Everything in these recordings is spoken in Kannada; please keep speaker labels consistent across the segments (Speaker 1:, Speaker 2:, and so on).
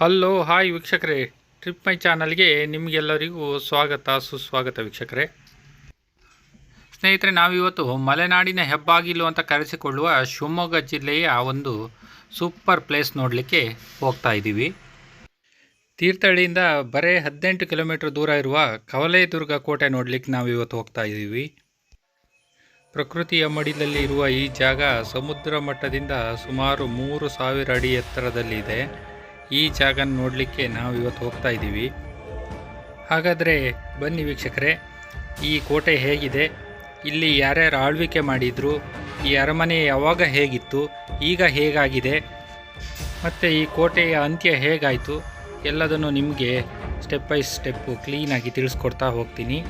Speaker 1: ಹಲೋ ಹಾಯ್ ವೀಕ್ಷಕರೇ. ಟ್ರಿಪ್ ಮೈ ಚಾನಲ್ಗೆ ನಿಮಗೆಲ್ಲರಿಗೂ ಸ್ವಾಗತ, ಸುಸ್ವಾಗತ ವೀಕ್ಷಕರೇ. ಸ್ನೇಹಿತರೆ, ನಾವಿವತ್ತು ಮಲೆನಾಡಿನ ಹೆಬ್ಬಾಗಿಲು ಅಂತ ಕರೆಸಿಕೊಳ್ಳುವ ಶಿವಮೊಗ್ಗ ಜಿಲ್ಲೆಯ ಒಂದು ಸೂಪರ್ ಪ್ಲೇಸ್ ನೋಡಲಿಕ್ಕೆ ಹೋಗ್ತಾ ಇದ್ದೀವಿ. ತೀರ್ಥಹಳ್ಳಿಯಿಂದ ಬರೇ ಹದಿನೆಂಟು ಕಿಲೋಮೀಟರ್ ದೂರ ಇರುವ ಕವಲೇದುರ್ಗ ಕೋಟೆ ನೋಡಲಿಕ್ಕೆ ನಾವು ಇವತ್ತು ಹೋಗ್ತಾ ಇದ್ದೀವಿ. ಪ್ರಕೃತಿಯ ಮಡಿಲಲ್ಲಿ ಇರುವ ಈ ಜಾಗ ಸಮುದ್ರ ಮಟ್ಟದಿಂದ ಸುಮಾರು ಮೂರು ಸಾವಿರ ಅಡಿ ಎತ್ತರದಲ್ಲಿದೆ. ಈ ಜಾಗ ನೋಡಲಿಕ್ಕೆ ನಾವು ಇವತ್ತು ಹೋಗ್ತಾ ಇದ್ದೀವಿ. ಹಾಗಾದರೆ ಬನ್ನಿ ವೀಕ್ಷಕರೇ, ಈ ಕೋಟೆ ಹೇಗಿದೆ? ಇಲ್ಲಿ ಯಾರ್ಯಾರು ಆಳ್ವಿಕೆ ಮಾಡಿದ್ರು? ಈ ಅರಮನೆ ಯಾವಾಗ ಹೇಗಿತ್ತು? ಈಗ ಹೇಗಾಗಿದೆ? ಮತ್ತು ಈ ಕೋಟೆಯ ಅಂತ್ಯ ಹೇಗಾಯಿತು? ಎಲ್ಲದನ್ನು ನಿಮಗೆ ಸ್ಟೆಪ್ ಬೈ ಸ್ಟೆಪ್ಪು ಕ್ಲೀನಾಗಿ ತಿಳಿಸ್ಕೊಡ್ತಾ ಹೋಗ್ತೀನಿ.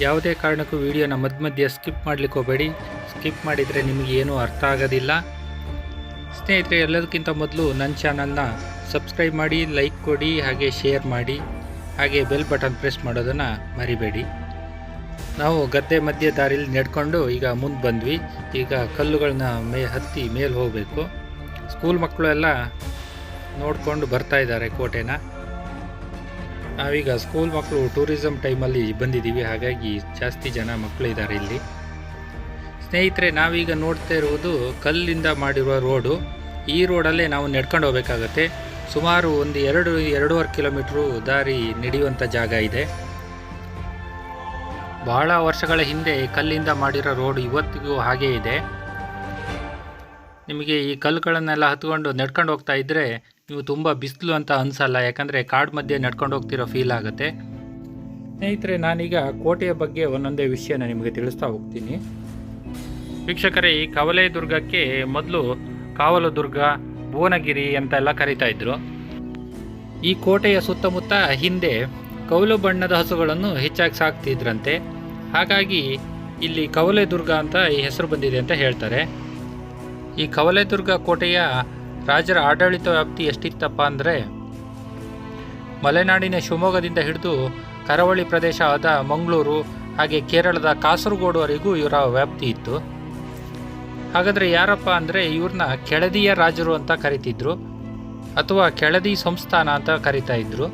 Speaker 1: ಯಾವುದೇ ಕಾರಣಕ್ಕೂ ವಿಡಿಯೋನ ಮಧ್ಯ ಮಧ್ಯೆ ಸ್ಕಿಪ್ ಮಾಡಲಿಕ್ಕೆ ಹೋಗಬೇಡಿ. ಸ್ಕಿಪ್ ಮಾಡಿದರೆ ನಿಮಗೆ ಏನೂ ಅರ್ಥ ಆಗೋದಿಲ್ಲ. ಸ್ನೇಹಿತರೆ, ಎಲ್ಲದಕ್ಕಿಂತ ಮೊದಲು ನನ್ನ ಚಾನಲ್ನ ಸಬ್ಸ್ಕ್ರೈಬ್ ಮಾಡಿ, ಲೈಕ್ ಕೊಡಿ, ಹಾಗೆ ಶೇರ್ ಮಾಡಿ, ಹಾಗೆ ಬೆಲ್ ಬಟನ್ ಪ್ರೆಸ್ ಮಾಡೋದನ್ನು ಮರಿಬೇಡಿ. ನಾವು ಗದ್ದೆ ಮಧ್ಯೆ ದಾರಿಲಿ ನಡ್ಕೊಂಡು ಈಗ ಮುಂದೆ ಬಂದ್ವಿ. ಈಗ ಕಲ್ಲುಗಳನ್ನ ಮೇ, ಹತ್ತಿ ಮೇಲೆ ಹೋಗಬೇಕು. ಸ್ಕೂಲ್ ಮಕ್ಕಳು ಎಲ್ಲ ನೋಡಿಕೊಂಡು ಬರ್ತಾ ಇದ್ದಾರೆ ಕೋಟೆನ. ನಾವೀಗ ಸ್ಕೂಲ್ ಮಕ್ಕಳು ಟೂರಿಸಮ್ ಟೈಮಲ್ಲಿ ಬಂದಿದ್ದೀವಿ. ಹಾಗಾಗಿ ಜಾಸ್ತಿ ಜನ ಮಕ್ಕಳು ಇದ್ದಾರೆ ಇಲ್ಲಿ. ಸ್ನೇಹಿತರೆ, ನಾವೀಗ ನೋಡ್ತಾ ಇರುವುದು ಕಲ್ಲಿಂದ ಮಾಡಿರುವ ರೋಡು. ಈ ರೋಡಲ್ಲೇ ನಾವು ನಡ್ಕೊಂಡು ಹೋಗ್ಬೇಕಾಗತ್ತೆ. ಸುಮಾರು ಒಂದು ಎರಡು, ಎರಡೂವರೆ ಕಿಲೋಮೀಟ್ರು ದಾರಿ ನಡೆಯುವಂಥ ಜಾಗ ಇದೆ. ಬಹಳ ವರ್ಷಗಳ ಹಿಂದೆ ಕಲ್ಲಿಂದ ಮಾಡಿರೋ ರೋಡ್ ಇವತ್ತಿಗೂ ಹಾಗೇ ಇದೆ. ನಿಮಗೆ ಈ ಕಲ್ಲುಗಳನ್ನೆಲ್ಲ ಹತ್ಕೊಂಡು ನಡ್ಕೊಂಡು ಹೋಗ್ತಾ ಇದ್ದರೆ ನೀವು ತುಂಬ ಬಿಸಿಲು ಅಂತ ಅನಿಸಲ್ಲ, ಯಾಕಂದರೆ ಕಾಡು ಮಧ್ಯೆ ನಡ್ಕೊಂಡು ಹೋಗ್ತಿರೋ ಫೀಲ್ ಆಗುತ್ತೆ. ಸ್ನೇಹಿತರೆ, ನಾನೀಗ ಕೋಟೆಯ ಬಗ್ಗೆ ಒಂದೊಂದೇ ವಿಷಯನ ನಿಮಗೆ ತಿಳಿಸ್ತಾ ಹೋಗ್ತೀನಿ. ವೀಕ್ಷಕರೇ, ಈ ಕವಲೆ ದುರ್ಗಕ್ಕೆ ಮೊದಲು ಕಾವಲು ದುರ್ಗ ಭುವನಗಿರಿ ಅಂತೆಲ್ಲ ಕರೀತಾ ಇದ್ರು. ಈ ಕೋಟೆಯ ಸುತ್ತಮುತ್ತ ಹಿಂದೆ ಕೌಲು ಬಣ್ಣದ ಹಸುಗಳನ್ನು ಹೆಚ್ಚಾಗಿ ಸಾಕ್ತಿದ್ರಂತೆ. ಹಾಗಾಗಿ ಇಲ್ಲಿ ಕವಲೆ ದುರ್ಗ ಅಂತ ಈ ಹೆಸರು ಬಂದಿದೆ ಅಂತ ಹೇಳ್ತಾರೆ. ಈ ಕವಲೆದುರ್ಗ ಕೋಟೆಯ ರಾಜರ ಆಡಳಿತ ವ್ಯಾಪ್ತಿ ಎಷ್ಟಿತ್ತಪ್ಪ ಅಂದರೆ, ಮಲೆನಾಡಿನ ಶಿವಮೊಗ್ಗದಿಂದ ಹಿಡಿದು ಕರಾವಳಿ ಪ್ರದೇಶ ಆದ ಮಂಗಳೂರು, ಹಾಗೆ ಕೇರಳದ ಕಾಸರಗೋಡುವರೆಗೂ ಇವರ ವ್ಯಾಪ್ತಿ ಇತ್ತು. ಹಾಗಾದರೆ ಯಾರಪ್ಪ ಅಂದರೆ ಇವ್ರನ್ನ ಕೆಳದಿಯ ರಾಜರು ಅಂತ ಕರಿತಿದ್ರು, ಅಥವಾ ಕೆಳದಿ ಸಂಸ್ಥಾನ ಅಂತ ಕರಿತಾ ಇದ್ರು?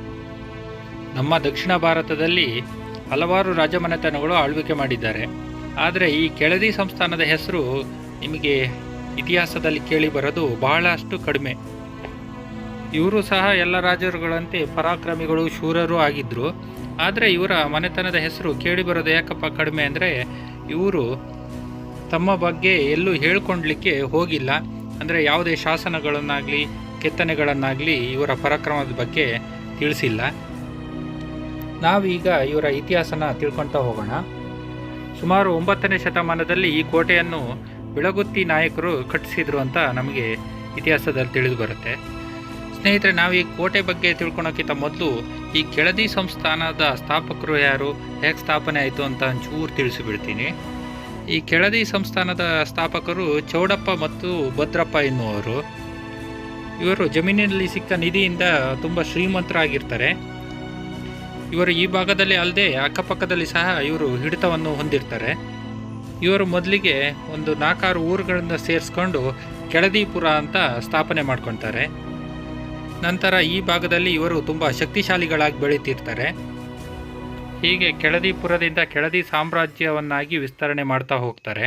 Speaker 1: ನಮ್ಮ ದಕ್ಷಿಣ ಭಾರತದಲ್ಲಿ ಹಲವಾರು ರಾಜಮನೆತನಗಳು ಆಳ್ವಿಕೆ ಮಾಡಿದ್ದಾರೆ. ಆದರೆ ಈ ಕೆಳದಿ ಸಂಸ್ಥಾನದ ಹೆಸರು ನಿಮಗೆ ಇತಿಹಾಸದಲ್ಲಿ ಕೇಳಿ ಬರೋದು ಬಹಳಷ್ಟು ಕಡಿಮೆ. ಇವರು ಸಹ ಎಲ್ಲ ರಾಜರುಗಳಂತೆ ಪರಾಕ್ರಮಿಗಳು, ಶೂರರು ಆಗಿದ್ದರು ಆದರೆ ಇವರ ಮನೆತನದ ಹೆಸರು ಕೇಳಿ ಬರೋದು ಯಾಕಪ್ಪ ಕಡಿಮೆ ಅಂದರೆ ಇವರು ತಮ್ಮ ಬಗ್ಗೆ ಎಲ್ಲೂ ಹೇಳ್ಕೊಳ್ಲಿಕ್ಕೆ ಹೋಗಿಲ್ಲ. ಅಂದರೆ ಯಾವುದೇ ಶಾಸನಗಳನ್ನಾಗಲಿ, ಕೆತ್ತನೆಗಳನ್ನಾಗಲಿ ಇವರ ಪರಾಕ್ರಮದ ಬಗ್ಗೆ ತಿಳಿಸಿಲ್ಲ. ನಾವೀಗ ಇವರ ಇತಿಹಾಸನ ತಿಳ್ಕೊಳ್ತಾ ಹೋಗೋಣ. ಸುಮಾರು ಒಂಬತ್ತನೇ ಶತಮಾನದಲ್ಲಿ ಈ ಕೋಟೆಯನ್ನು ಬೆಳಗುತ್ತಿ ನಾಯಕರು ಕಟ್ಟಿಸಿದ್ರು ಅಂತ ನಮಗೆ ಇತಿಹಾಸದಲ್ಲಿ ತಿಳಿದು ಬರುತ್ತೆ. ಸ್ನೇಹಿತರೆ, ನಾವು ಈ ಕೋಟೆ ಬಗ್ಗೆ ತಿಳ್ಕೊಳೋಕ್ಕಿಂತ ಮೊದಲು ಈ ಕೆಳದಿ ಸಂಸ್ಥಾನದ ಸ್ಥಾಪಕರು ಯಾರು, ಹೇಗೆ ಸ್ಥಾಪನೆ ಆಯಿತು ಅಂತ ಒಂಚೂರು ತಿಳಿಸಿಬಿಡ್ತೀನಿ. ಈ ಕೆಳದಿ ಸಂಸ್ಥಾನದ ಸ್ಥಾಪಕರು ಚೌಡಪ್ಪ ಮತ್ತು ಭದ್ರಪ್ಪ ಎನ್ನುವರು ಇವರು ಜಮೀನಿನಲ್ಲಿ ಸಿಕ್ಕ ನಿಧಿಯಿಂದ ತುಂಬ ಶ್ರೀಮಂತರಾಗಿರ್ತಾರೆ. ಇವರು ಈ ಭಾಗದಲ್ಲಿ ಅಲ್ಲದೆ ಅಕ್ಕಪಕ್ಕದಲ್ಲಿ ಸಹ ಇವರು ಹಿಡಿತವನ್ನು ಹೊಂದಿರ್ತಾರೆ. ಇವರು ಮೊದಲಿಗೆ ಒಂದು ನಾಲ್ಕಾರು ಊರುಗಳನ್ನು ಸೇರಿಸ್ಕೊಂಡು ಕೆಳದಿಪುರ ಅಂತ ಸ್ಥಾಪನೆ ಮಾಡ್ಕೊತಾರೆ. ನಂತರ ಈ ಭಾಗದಲ್ಲಿ ಇವರು ತುಂಬ ಶಕ್ತಿಶಾಲಿಗಳಾಗಿ ಬೆಳೀತಿರ್ತಾರೆ. ಹೀಗೆ ಕೆಳದಿಪುರದಿಂದ ಕೆಳದಿ ಸಾಮ್ರಾಜ್ಯವನ್ನಾಗಿ ವಿಸ್ತರಣೆ ಮಾಡ್ತಾ ಹೋಗ್ತಾರೆ.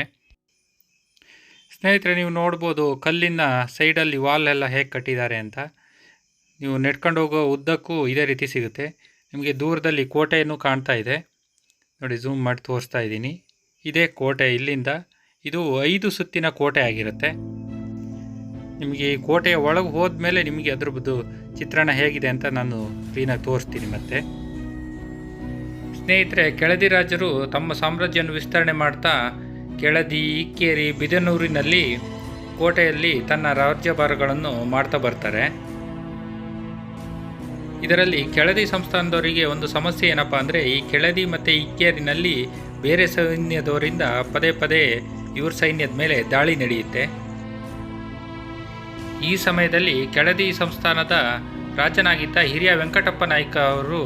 Speaker 1: ಸ್ನೇಹಿತರೆ, ನೀವು ನೋಡ್ಬೋದು ಕಲ್ಲಿನ ಸೈಡಲ್ಲಿ ವಾಲ್ ಎಲ್ಲ ಹೇಗೆ ಕಟ್ಟಿದ್ದಾರೆ ಅಂತ. ನೀವು ನೆಡ್ಕೊಂಡು ಹೋಗೋ ಉದ್ದಕ್ಕೂ ಇದೇ ರೀತಿ ಸಿಗುತ್ತೆ. ನಿಮಗೆ ದೂರದಲ್ಲಿ ಕೋಟೆಯನ್ನು ಕಾಣ್ತಾ ಇದೆ. ನೋಡಿ, ಝೂಮ್ ಮಾಡಿ ತೋರಿಸ್ತಾ ಇದ್ದೀನಿ. ಇದೇ ಕೋಟೆ ಇಲ್ಲಿಂದ. ಇದು ಐದು ಸುತ್ತಿನ ಕೋಟೆ ಆಗಿರುತ್ತೆ. ನಿಮಗೆ ಈ ಕೋಟೆಯ ಒಳಗೆ ಹೋದ ಮೇಲೆ ನಿಮಗೆ ಅದ್ರ ಚಿತ್ರಣ ಹೇಗಿದೆ ಅಂತ ನಾನು ಕ್ಲೀನಾಗಿ ತೋರಿಸ್ತೀನಿ ಮತ್ತೆ. ಸ್ನೇಹಿತರೆ, ಕೆಳದಿ ರಾಜರು ತಮ್ಮ ಸಾಮ್ರಾಜ್ಯವನ್ನು ವಿಸ್ತರಣೆ ಮಾಡ್ತಾ ಕೆಳದಿ, ಇಕ್ಕೇರಿ, ಬಿದನೂರಿನಲ್ಲಿ ಕೋಟೆಯಲ್ಲಿ ತನ್ನ ರಾಜ್ಯಭಾರಗಳನ್ನು ಮಾಡ್ತಾ ಬರ್ತಾರೆ. ಇದರಲ್ಲಿ ಕೆಳದಿ ಸಂಸ್ಥಾನದವರಿಗೆ ಒಂದು ಸಮಸ್ಯೆ ಏನಪ್ಪ ಅಂದರೆ, ಈ ಕೆಳದಿ ಮತ್ತು ಇಕ್ಕೇರಿನಲ್ಲಿ ಬೇರೆ ಸೈನ್ಯದವರಿಂದ ಪದೇ ಪದೇ ಇವ್ರ ಸೈನ್ಯದ ಮೇಲೆ ದಾಳಿ ನಡೆಯುತ್ತೆ. ಈ ಸಮಯದಲ್ಲಿ ಕೆಳದಿ ಸಂಸ್ಥಾನದ ರಾಜನಾಗಿದ್ದ ಹಿರಿಯ ವೆಂಕಟಪ್ಪ ನಾಯ್ಕ ಅವರು